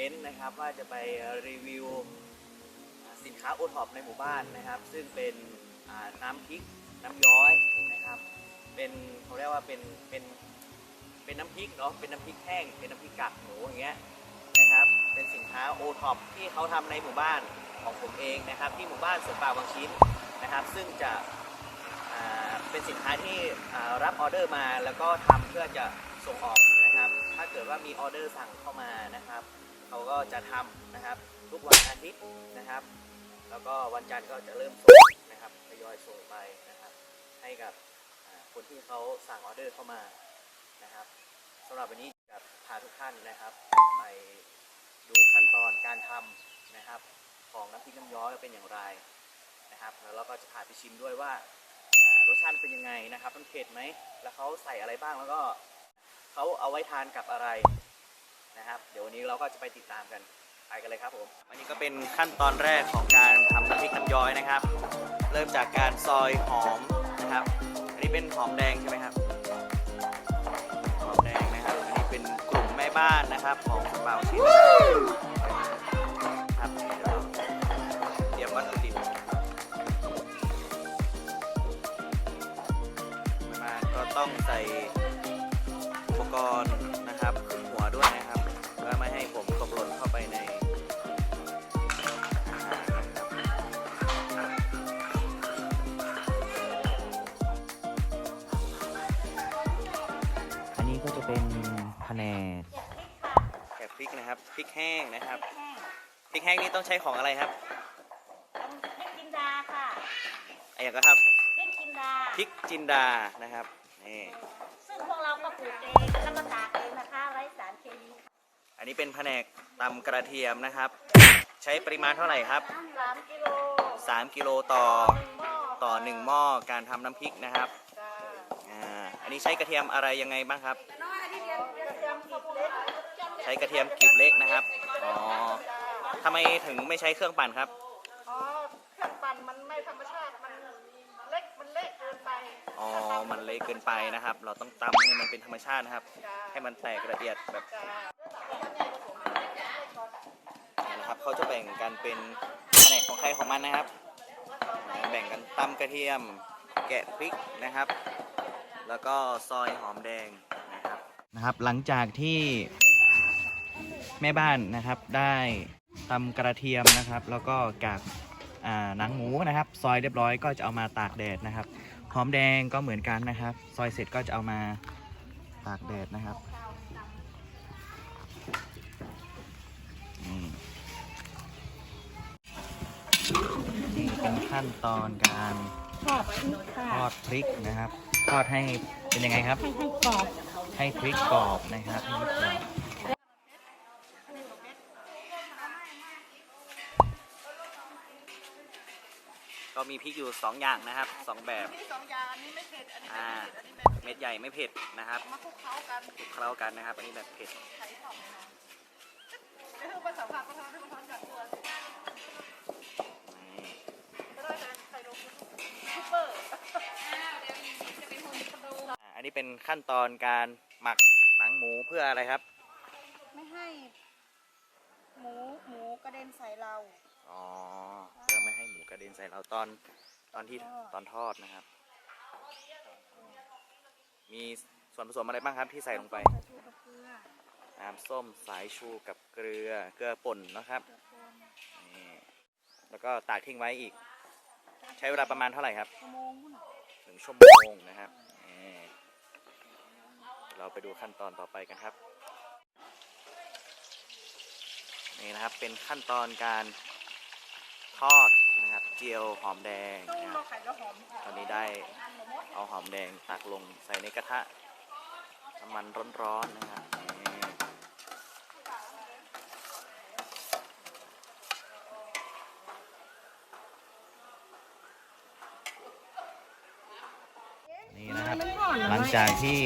นเทนต์นะครับว่าจะไปรีวิวสินค้าโอท็อปในหมู่บ้านนะครับ ซึ่งเป็นน้ำพริกน้ำย้อยนะครับ เป็นเขาเรียกว่าเป็นเป็นเป็นน้ำพริกเนาะเป็นน้ำพริกแห้งเป็นน้ำพริกกากหมูอย่างเงี้ยนะครับ เป็นสินค้าโอท็อปที่เขาทำในหมู่บ้านของผมเองนะครับ ที่หมู่บ้านสวนป่าวังชิ้นนะครับ ซึ่งจะเป็นสินค้าที่รับออเดอร์มาแล้วก็ทำเพื่อจะส่งออกนะครับ ถ้าเกิดว่ามีออเดอร์สั่งเข้ามานะครับ เขาก็จะทำนะครับ ทุกวันอาทิตย์นะครับ แล้วก็วันจันทร์ก็จะเริ่มส่งนะครับทยอยส่งไปนะครับ ให้กับคนที่เขาสั่งออเดอร์เข้ามานะครับสำหรับวันนี้จะพาทุกท่านนะครับ ไปดูขั้นตอนการทำนะครับ ของน้ำพริกน้ำย้อยเป็นอย่างไรนะครับ แล้วเราก็จะพาไปชิมด้วยว่าอ่ารสชาติเป็นยังไงนะครับมันเผ็ดไหมแล้วเขาใส่อะไรบ้างแล้วก็เขาเอาไว้ทานกับอะไร นะครับ เดี๋ยววันนี้เราก็จะไปติดตามกันไปกันเลยครับผมอันนี้ก็เป็นขั้นตอนแรกของการทำน้ำพริกน้ำย้อยนะครับ เริ่มจากการซอยหอมนะครับ อันนี้เป็นหอมแดงใช่ไหมครับหอมแดงนะครับ อันนี้เป็นกลุ่มแม่บ้านนะครับของเปาชิครับเดี๋ยวเราเตรียมวัตถุดิบมาก็ต้องใส่ แผนกแกะพริกนะครับพริกแห้งนะครับพริกแห้งนี่ต้องใช้ของอะไรครับพริกจินดาค่ะไอ้อย่างก็ครับพริกจินดาพริกจินดานะครับนี่ซึ่งพวกเราก็ปลูกเองแล้วก็ตากเองนะคะไร้สารเคมีค่ะอันนี้เป็นแผนกตำกระเทียมนะครับ ใช้ปริมาณเท่าไหร่ครับ สามกิโล3 กิโลต่อหนึ่งหม้อต่อ 1 หม้อการทำน้ำพริกนะครับจ้าอ่าอันนี้ใช้กระเทียมอะไรยังไงบ้างครับ กระเทียมกระเทียมเล็ก ใช้กระเทียมกลีบเล็กนะครับ อ๋อทำไมถึงไม่ใช้เครื่องปั่นครับ อ๋อ เครื่องปั่นมันไม่ธรรมชาติ มันเล็ก มันเละเกินไปอ๋อ มันเละเกินไปนะครับ เราต้องตำให้มันเป็นธรรมชาตินะครับจ้าให้มันแตกละเอียดแบบจ้านี้นะครับ เขาจะแบ่งกันเป็นแผนกของใครของมันนะครับ แบ่งกันตำกระเทียม แกะพริกนะครับ แล้วก็ซอยหอมแดงนะครับ นะครับ หลังจากที่ แม่บ้านนะครับ ได้ตำกระเทียมนะครับ แล้วก็กากอ่าหนังหมูนะครับ ซอยเรียบร้อยก็จะเอามาตากแดดนะครับหอมแดงก็เหมือนกันนะครับ ซอยเสร็จก็จะเอามาตากแดดนะครับนี่นี่เป็นขั้นตอนการทอดพริกค่ะทอดพริกนะครับ ทอดให้เป็นยังไงครับ ให้ให้กรอบให้พริกกรอบนะครับให้พริกกรอบ ก็มีพริกอยู่ 2 อย่างนะครับ 2 แบบมีสองอย่างอันนี้ไม่เผ็ดอันนี้อ่าอันนี้แบบเม็ดใหญ่ไม่เผ็ดนะครับมาคลุกเคล้ากันคลุกเคล้ากันนะครับ อันนี้แบบเผ็ด ไข่ทอดนะไม่ต้องภาษาผักก็ทำให้มันทำจากตัวนี่ก็ได้นะไข่ลงซุปเปอร์อ่าอันนี้เป็นขั้นตอนการหมักหนังหมูเพื่ออะไรครับ ไม่ให้ หมูหมูกระเด็นใส่เราอ๋อเพื่อไม่ให้หมู กระเด็นใส่เราตอนตอนที่ตอนทอดนะครับ มีส่วนผสมอะไรบ้างครับที่ใส่ลงไปใส่ชูกับเกลือน้ำส้มสายชูกับเกลือเกลือป่นนะครับเกลือป่นนี่แล้วก็ตากทิ้งไว้อีก ใช้เวลาประมาณเท่าไหร่ครับชั่วโมงนู่นน่ะหนึ่งชั่วโมงนะครับนี่เราไปดูขั้นตอนต่อไปกันครับนี่นะครับเป็นขั้นตอนการทอดนะครับ เจียวหอมแดงตู้นะคเรารับไข่แล้วหอมตอนนี้ได้เอาหอมแดงตักลงใส่ในกระทะน้ำมันร้อนๆนะครับนี่นี่นะครับ หลังจากที่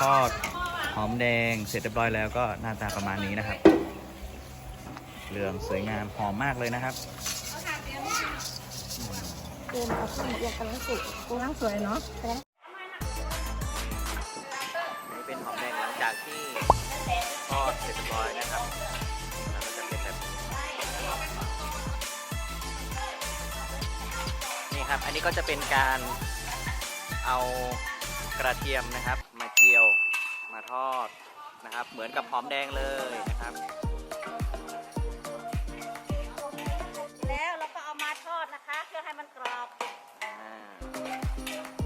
ทอดหอมแดงเสร็จเรียบร้อยแล้วก็หน้าตาประมาณนี้นะครับ เหลืองสวยงามหอมมากเลยนะครับ เดินเอาขึ้นมาเรียกกันล้วสุกกูทั้งสวยเนาะนี่เป็นหอมแดงหลังจากที่ทอดเสร็จเรียบร้อยนะครับแล้วก็จะเป็นแบบนี้นี่ครับ อันนี้ก็จะเป็นการเอากระเทียมนะครับ มาเจียวมาทอดนะครับ เหมือนกับหอมแดงเลยนะครับ ให้มันกรอบ อ่า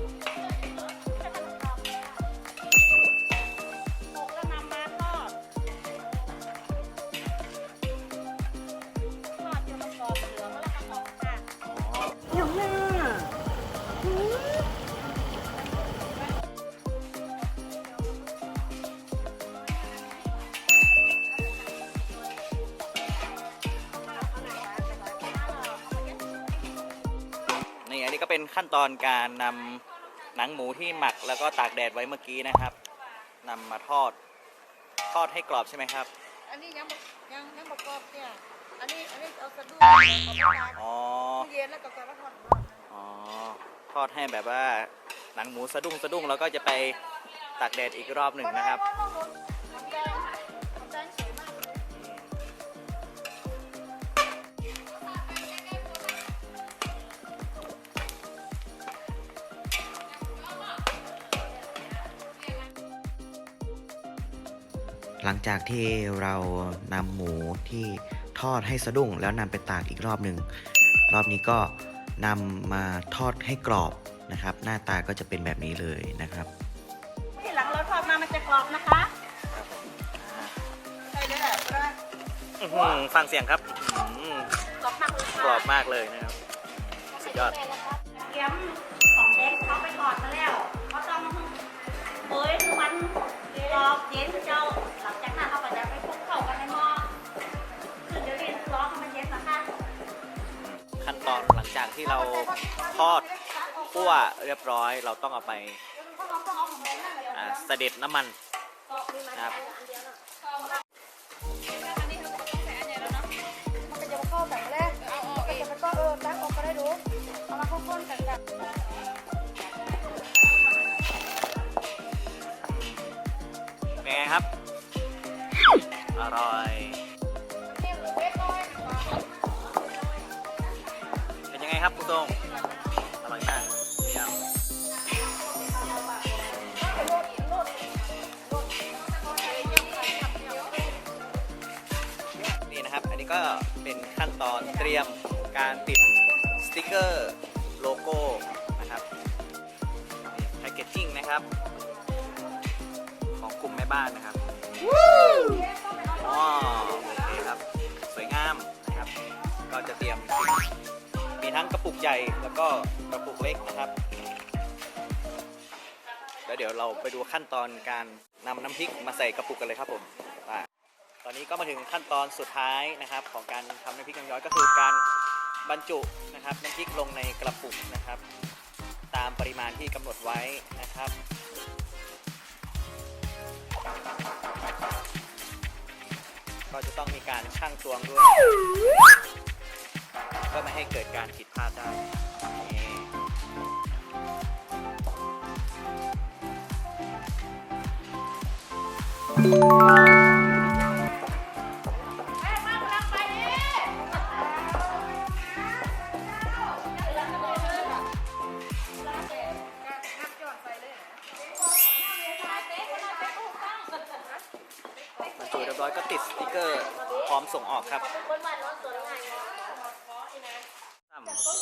ก็เป็นขั้นตอนการนำหนังหมูที่หมักแล้วก็ตากแดดไว้เมื่อกี้นะครับนำมาทอดทอดให้กรอบใช่ไหมครับ อันนี้ยังบ่ยังยังประกอบเนี่ย อันนี้อันนี้เอาสะดุ้งเอาไปตากอ๋อ ตู้เย็นแล้วก็กลับมาทอดอ๋อ ทอดให้แบบว่าหนังหมูสะดุ้งสะดุ้งแล้วก็จะไปตากแดดอีกรอบหนึ่งนะครับหอมแดง หลังจากที่เรานำหมูที่ทอดให้สะดุ้ง แล้วนำไปตากอีกรอบหนึ่งรอบนี้ก็นำมาทอดให้กรอบนะครับ หน้าตาก็จะเป็นแบบนี้เลยนะครับที่หลังเราทอดมามันจะกรอบนะคะใช่เลยแหละก็ได้อื้อหือฟังเสียงครับอื้อหือกรอบมากเลยค่ะกรอบมากเลยนะครับสุดยอดเตรียมของแดงเขาไปทอดมาแล้วเขาต้องเฮ้ยคือมันกรอบเย็นเจ้า หลังจากนั้นเขาก็จะไปคลุกเข้ากันในหม้อคือเดี๋ยวเรียนร้อนให้มันเย็นนะคะขั้นตอนหลังจากที่เราทอดคั่วเรียบร้อย เราต้องเอาไปอ่าเสด็จน้ำมันนะครับมันก็จะมาเข้าแต่งแรกเอาออกเองมันก็เออตั้งออกก็ได้ดูเอามาเข้าข้นกันกันเป็นไงครับ อร่อยเป็นยังไงครับคุณตรงอร่อยมากเยี่ยมนี่นะครับ อันนี้ก็เป็นขั้นตอนเตรียมการติดสติกเกอร์โลโก้นะครับแพคเกจจิ้งนะครับ ของกลุ่มแม่บ้านนะครับ อ๋อโอเคครับ สวยงามนะครับ ก็จะเตรียม มีทั้งกระปุกใหญ่แล้วก็กระปุกเล็กนะครับ แล้วเดี๋ยวเราไปดูขั้นตอนการนำน้ำพริกมาใส่กระปุกกันเลยครับผมอ่าตอนนี้ก็มาถึงขั้นตอนสุดท้ายนะครับ ของการทำน้ำพริกน้ำย้อยก็คือการบรรจุนะครับน้ำพริกลงในกระปุกนะครับ ตามปริมาณที่กำหนดไว้นะครับ ก็จะต้องมีการชั่งตวงด้วย ก็ไม่ให้เกิดการผิดพลาดได้นี่นั ร์